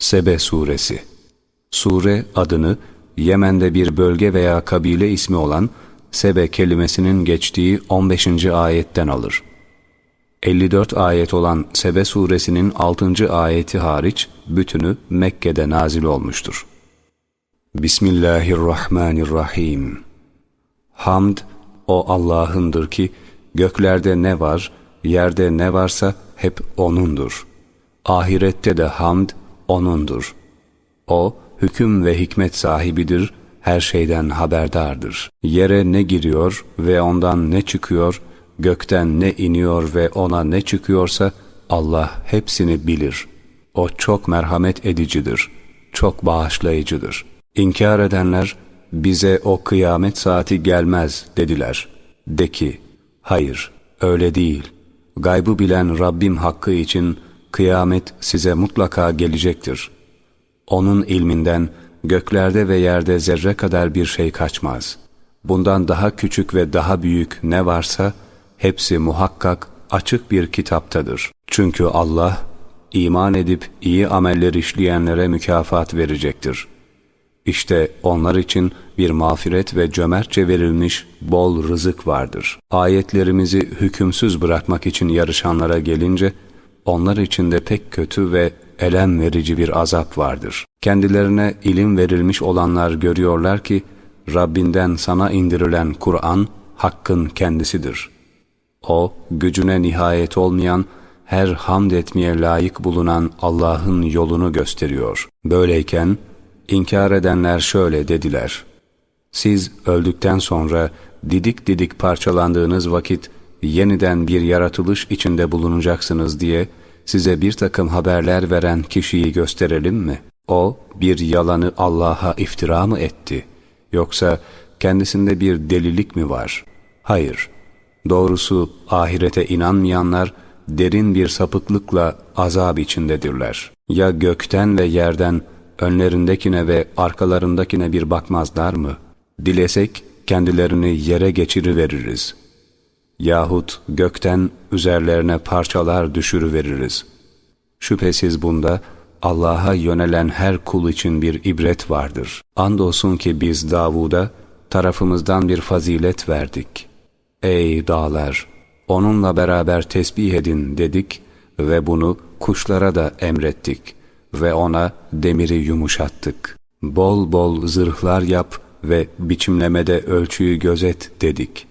Sebe Suresi Sure adını Yemen'de bir bölge veya kabile ismi olan Sebe kelimesinin geçtiği 15. ayetten alır. 54 ayet olan Sebe suresinin 6. ayeti hariç bütünü Mekke'de nazil olmuştur. Bismillahirrahmanirrahim. Hamd o Allah'ındır ki göklerde ne var, yerde ne varsa hep O'nundur. Ahirette de hamd O'nundur. O hüküm ve hikmet sahibidir, her şeyden haberdardır. Yere ne giriyor ve ondan ne çıkıyor, gökten ne iniyor ve ona ne çıkıyorsa Allah hepsini bilir. O çok merhamet edicidir, çok bağışlayıcıdır. İnkar edenler, bize o kıyamet saati gelmez dediler. De ki, hayır, öyle değil. Gaybı bilen Rabbim hakkı için kıyamet size mutlaka gelecektir. Onun ilminden göklerde ve yerde zerre kadar bir şey kaçmaz. Bundan daha küçük ve daha büyük ne varsa hepsi muhakkak açık bir kitaptadır. Çünkü Allah iman edip iyi ameller işleyenlere mükafat verecektir. İşte onlar için bir mağfiret ve cömertçe verilmiş bol rızık vardır. Ayetlerimizi hükümsüz bırakmak için yarışanlara gelince, onlar için de pek kötü ve elem verici bir azap vardır. Kendilerine ilim verilmiş olanlar görüyorlar ki, Rabbinden sana indirilen Kur'an, Hakk'ın kendisidir. O, gücüne nihayet olmayan, her hamd etmeye layık bulunan Allah'ın yolunu gösteriyor. Böyleyken, inkar edenler şöyle dediler. Siz öldükten sonra didik didik parçalandığınız vakit yeniden bir yaratılış içinde bulunacaksınız diye size bir takım haberler veren kişiyi gösterelim mi? O bir yalanı Allah'a iftira mı etti? Yoksa kendisinde bir delilik mi var? Hayır. Doğrusu ahirete inanmayanlar derin bir sapıklıkla azap içindedirler. Ya gökten ve yerden önlerindekine ve arkalarındakine bir bakmazlar mı? Dilesek kendilerini yere geçiriveririz. Yahut gökten üzerlerine parçalar düşürüveririz. Şüphesiz bunda Allah'a yönelen her kul için bir ibret vardır. Andolsun ki biz Davud'a tarafımızdan bir fazilet verdik. Ey dağlar! Onunla beraber tesbih edin dedik ve bunu kuşlara da emrettik ve ona demiri yumuşattık. Bol bol zırhlar yap ve biçimlemede ölçüyü gözet dedik.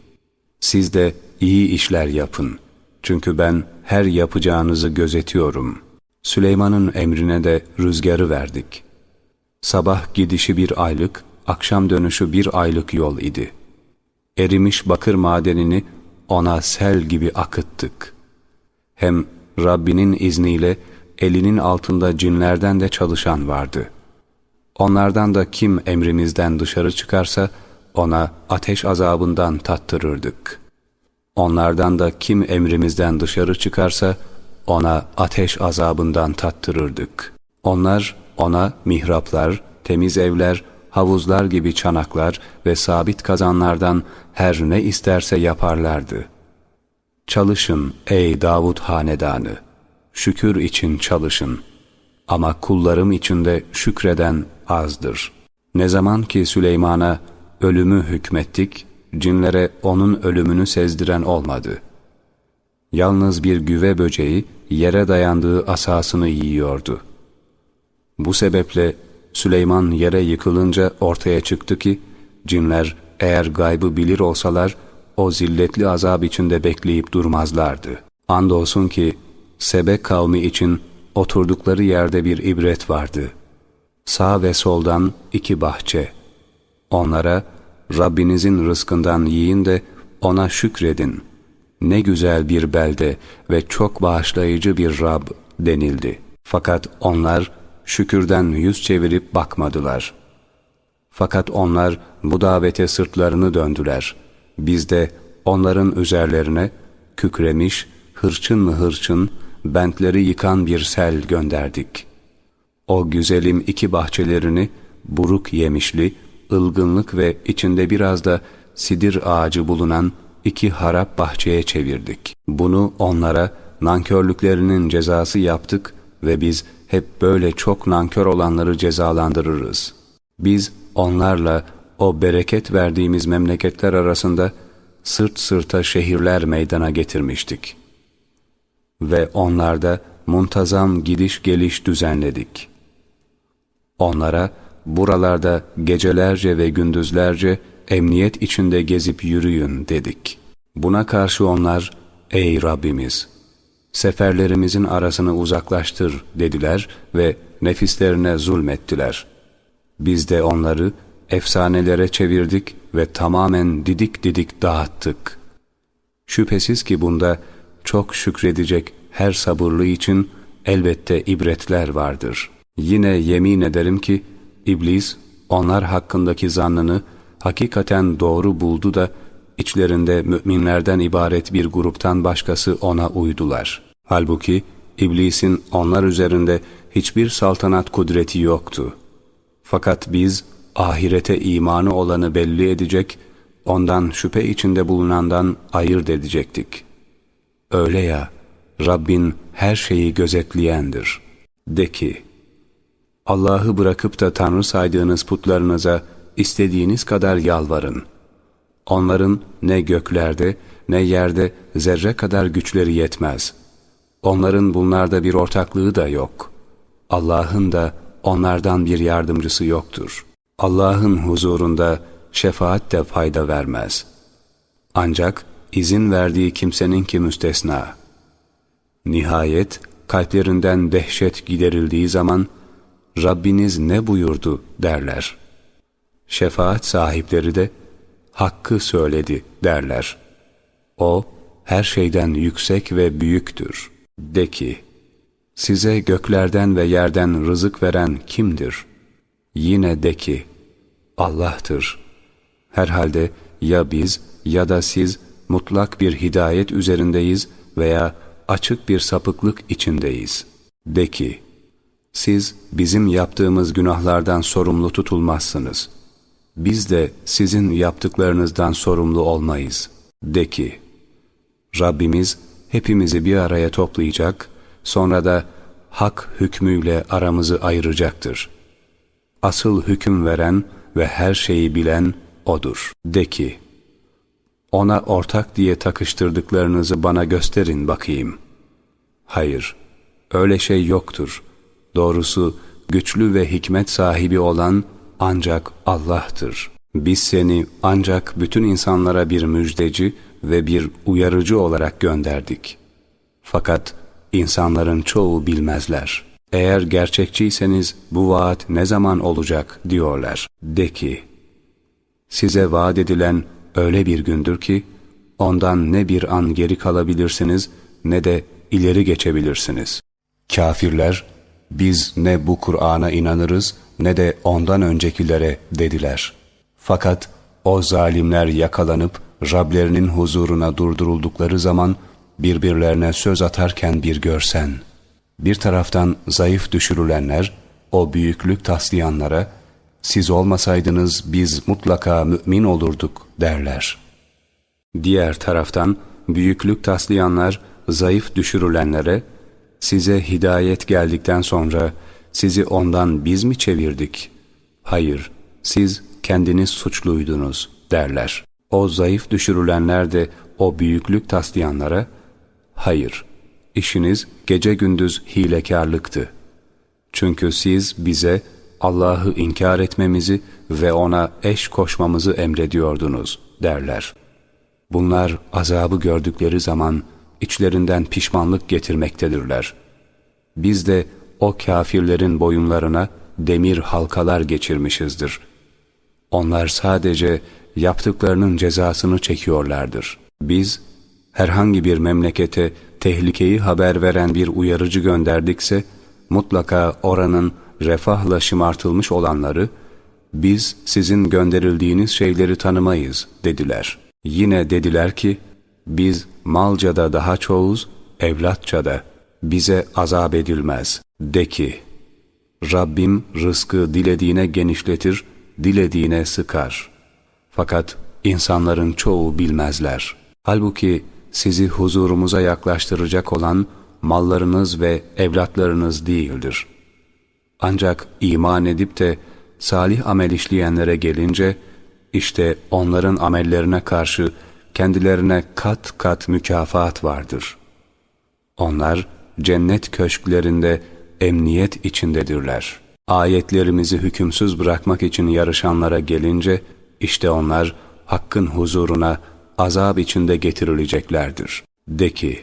Siz de iyi işler yapın. Çünkü ben her yapacağınızı gözetiyorum. Süleyman'ın emrine de rüzgarı verdik. Sabah gidişi bir aylık, akşam dönüşü bir aylık yol idi. Erimiş bakır madenini ona sel gibi akıttık. Hem Rabbinin izniyle elinin altında cinlerden de çalışan vardı. Onlardan da kim emrimizden dışarı çıkarsa ona ateş azabından tattırırdık. Onlardan da kim emrimizden dışarı çıkarsa ona ateş azabından tattırırdık. Onlar ona mihraplar, temiz evler, havuzlar gibi çanaklar ve sabit kazanlardan her ne isterse yaparlardı. Çalışın ey Davud hanedanı, şükür için çalışın. Ama kullarım içinde şükreden azdır. Ne zaman ki Süleyman'a ölümü hükmettik, cinlere onun ölümünü sezdiren olmadı. Yalnız bir güve böceği yere dayandığı asasını yiyordu. Bu sebeple Süleyman yere yıkılınca ortaya çıktı ki, cinler eğer gaybı bilir olsalar, o zilletli azap içinde bekleyip durmazlardı. Andolsun ki, Sebe kavmi için oturdukları yerde bir ibret vardı. Sağ ve soldan iki bahçe. Onlara, Rabbinizin rızkından yiyin de ona şükredin. Ne güzel bir belde ve çok bağışlayıcı bir Rab denildi. Fakat onlar şükürden yüz çevirip bakmadılar. Fakat onlar bu davete sırtlarını döndüler. Biz de onların üzerlerine kükremiş, hırçın mı hırçın, bentleri yıkan bir sel gönderdik. O güzelim iki bahçelerini buruk yemişli, ılgınlık ve içinde biraz da sidir ağacı bulunan iki harap bahçeye çevirdik. Bunu onlara nankörlüklerinin cezası yaptık ve biz hep böyle çok nankör olanları cezalandırırız. Biz onlarla o bereket verdiğimiz memleketler arasında sırt sırta şehirler meydana getirmiştik. Ve onlarda muntazam gidiş geliş düzenledik. Onlara buralarda gecelerce ve gündüzlerce emniyet içinde gezip yürüyün dedik. Buna karşı onlar, ey Rabbimiz! Seferlerimizin arasını uzaklaştır dediler ve nefislerine zulmettiler. Biz de onları efsanelere çevirdik ve tamamen didik didik dağıttık. Şüphesiz ki bunda çok şükredecek her sabırlı için elbette ibretler vardır. Yine yemin ederim ki İblis onlar hakkındaki zannını hakikaten doğru buldu da içlerinde müminlerden ibaret bir gruptan başkası ona uydular. Halbuki İblisin onlar üzerinde hiçbir saltanat kudreti yoktu. Fakat biz ahirete imanı olanı belli edecek, ondan şüphe içinde bulunandan ayırt edecektik. Öyle ya, Rabbin her şeyi gözetleyendir. De ki, Allah'ı bırakıp da Tanrı saydığınız putlarınıza istediğiniz kadar yalvarın. Onların ne göklerde ne yerde zerre kadar güçleri yetmez. Onların bunlarda bir ortaklığı da yok. Allah'ın da onlardan bir yardımcısı yoktur. Allah'ın huzurunda şefaat de fayda vermez. Ancak izin verdiği kimsenin ki müstesna. Nihayet kalplerinden dehşet giderildiği zaman Rabbiniz ne buyurdu derler. Şefaat sahipleri de hakkı söyledi derler. O her şeyden yüksek ve büyüktür. De ki, size göklerden ve yerden rızık veren kimdir? Yine de ki, Allah'tır. Herhalde ya biz ya da siz mutlak bir hidayet üzerindeyiz veya açık bir sapıklık içindeyiz. De ki, siz bizim yaptığımız günahlardan sorumlu tutulmazsınız. Biz de sizin yaptıklarınızdan sorumlu olmayız. De ki, Rabbimiz hepimizi bir araya toplayacak, sonra da hak hükmüyle aramızı ayıracaktır. Asıl hüküm veren ve her şeyi bilen O'dur. De ki, ona ortak diye takıştırdıklarınızı bana gösterin bakayım. Hayır, öyle şey yoktur. Doğrusu güçlü ve hikmet sahibi olan ancak Allah'tır. Biz seni ancak bütün insanlara bir müjdeci ve bir uyarıcı olarak gönderdik. Fakat insanların çoğu bilmezler. Eğer gerçekçiyseniz bu vaat ne zaman olacak diyorlar. De ki, size vaat edilen öyle bir gündür ki, ondan ne bir an geri kalabilirsiniz ne de ileri geçebilirsiniz. Kafirler, biz ne bu Kur'an'a inanırız ne de ondan öncekilere dediler. Fakat o zalimler yakalanıp Rablerinin huzuruna durduruldukları zaman birbirlerine söz atarken bir görsen. Bir taraftan zayıf düşürülenler, o büyüklük taslayanlara, siz olmasaydınız biz mutlaka mümin olurduk derler. Diğer taraftan büyüklük taslayanlar, zayıf düşürülenlere, size hidayet geldikten sonra sizi ondan biz mi çevirdik? Hayır, siz kendiniz suçluydunuz derler. O zayıf düşürülenler de o büyüklük taslayanlara, hayır, işiniz gece gündüz hilekarlıktı. Çünkü siz bize Allah'ı inkar etmemizi ve ona eş koşmamızı emrediyordunuz derler. Bunlar azabı gördükleri zaman içlerinden pişmanlık getirmektedirler. Biz de o kafirlerin boyunlarına demir halkalar geçirmişizdir. Onlar sadece yaptıklarının cezasını çekiyorlardır. Biz herhangi bir memlekete tehlikeyi haber veren bir uyarıcı gönderdikse mutlaka oranın refahla şımartılmış olanları biz sizin gönderildiğiniz şeyleri tanımayız dediler. Yine dediler ki biz malca da daha çoğuz, evlatça da bize azap edilmez. De ki, Rabbim rızkı dilediğine genişletir, dilediğine sıkar. Fakat insanların çoğu bilmezler. Halbuki sizi huzurumuza yaklaştıracak olan mallarınız ve evlatlarınız değildir. Ancak iman edip de salih amel işleyenlere gelince, işte onların amellerine karşı kendilerine kat kat mükafat vardır. Onlar cennet köşklerinde emniyet içindedirler. Ayetlerimizi hükümsüz bırakmak için yarışanlara gelince, işte onlar Hakk'ın huzuruna azap içinde getirileceklerdir. De ki,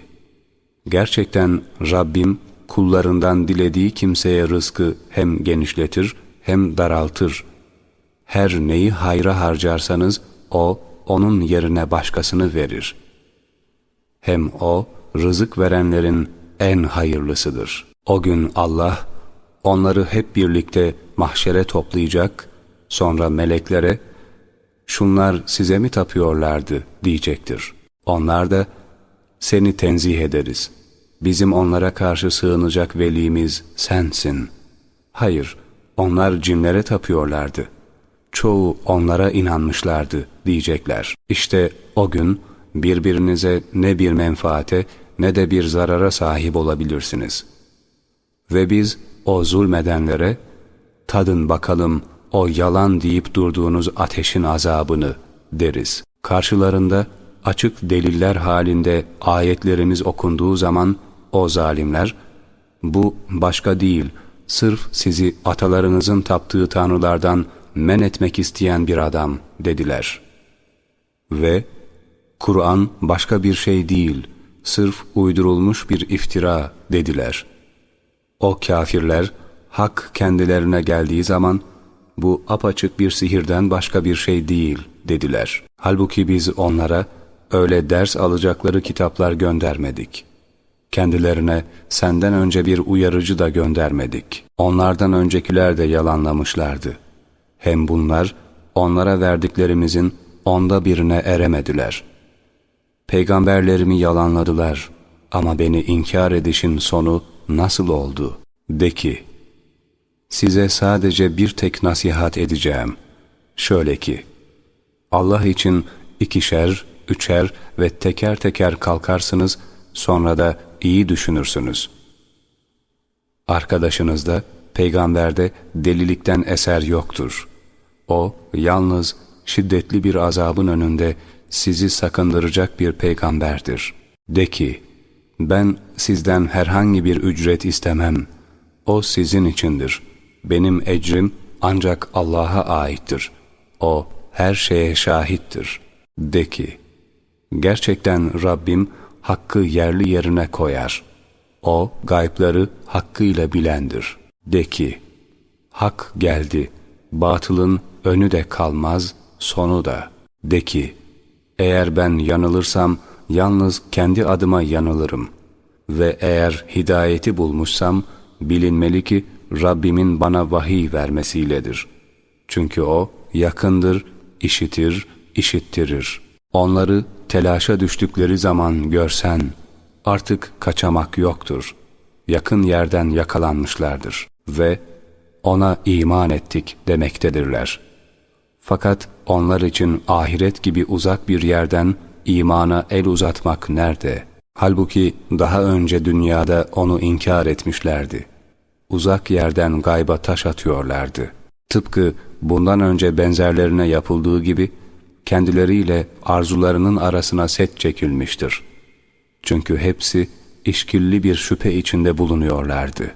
gerçekten Rabbim kullarından dilediği kimseye rızkı hem genişletir hem daraltır. Her neyi hayra harcarsanız o onun yerine başkasını verir. Hem o rızık verenlerin en hayırlısıdır. O gün Allah onları hep birlikte mahşere toplayacak, sonra meleklere şunlar size mi tapıyorlardı diyecektir. Onlar da seni tenzih ederiz. Bizim onlara karşı sığınacak velimiz sensin. Hayır, onlar cinlere tapıyorlardı. Çoğu onlara inanmışlardı diyecekler. İşte o gün birbirinize ne bir menfaate ne de bir zarara sahip olabilirsiniz. Ve biz o zulmedenlere tadın bakalım o yalan deyip durduğunuz ateşin azabını deriz. Karşılarında açık deliller halinde ayetlerimiz okunduğu zaman o zalimler bu başka değil sırf sizi atalarınızın taptığı tanrılardan men etmek isteyen bir adam dediler. Ve Kur'an başka bir şey değil, sırf uydurulmuş bir iftira dediler. O kafirler hak kendilerine geldiği zaman bu apaçık bir sihirden başka bir şey değil dediler. Halbuki biz onlara öyle ders alacakları kitaplar göndermedik. Kendilerine senden önce bir uyarıcı da göndermedik. Onlardan öncekiler de yalanlamışlardı. Hem bunlar onlara verdiklerimizin onda birine eremediler. Peygamberlerimi yalanladılar ama beni inkar edişin sonu nasıl oldu? De ki, size sadece bir tek nasihat edeceğim. Şöyle ki, Allah için ikişer, üçer ve teker teker kalkarsınız, sonra da iyi düşünürsünüz. Arkadaşınızda, peygamberde delilikten eser yoktur. O, yalnız şiddetli bir azabın önünde sizi sakındıracak bir peygamberdir. De ki, ben sizden herhangi bir ücret istemem. O sizin içindir. Benim ecrim ancak Allah'a aittir. O her şeye şahittir. De ki, gerçekten Rabbim hakkı yerli yerine koyar. O gaypları hakkıyla bilendir. De ki, hak geldi, batılın önü de kalmaz, sonu da. De ki, eğer ben yanılırsam yalnız kendi adıma yanılırım. Ve eğer hidayeti bulmuşsam bilinmeli ki Rabbimin bana vahiy vermesiyledir. Çünkü O yakındır, işitir, işittirir. Onları telaşa düştükleri zaman görsen artık kaçamak yoktur. Yakın yerden yakalanmışlardır ve ona iman ettik demektedirler. Fakat onlar için ahiret gibi uzak bir yerden imana el uzatmak nerede? Halbuki daha önce dünyada onu inkar etmişlerdi. Uzak yerden gayba taş atıyorlardı. Tıpkı bundan önce benzerlerine yapıldığı gibi kendileriyle arzularının arasına set çekilmiştir. Çünkü hepsi işkilli bir şüphe içinde bulunuyorlardı.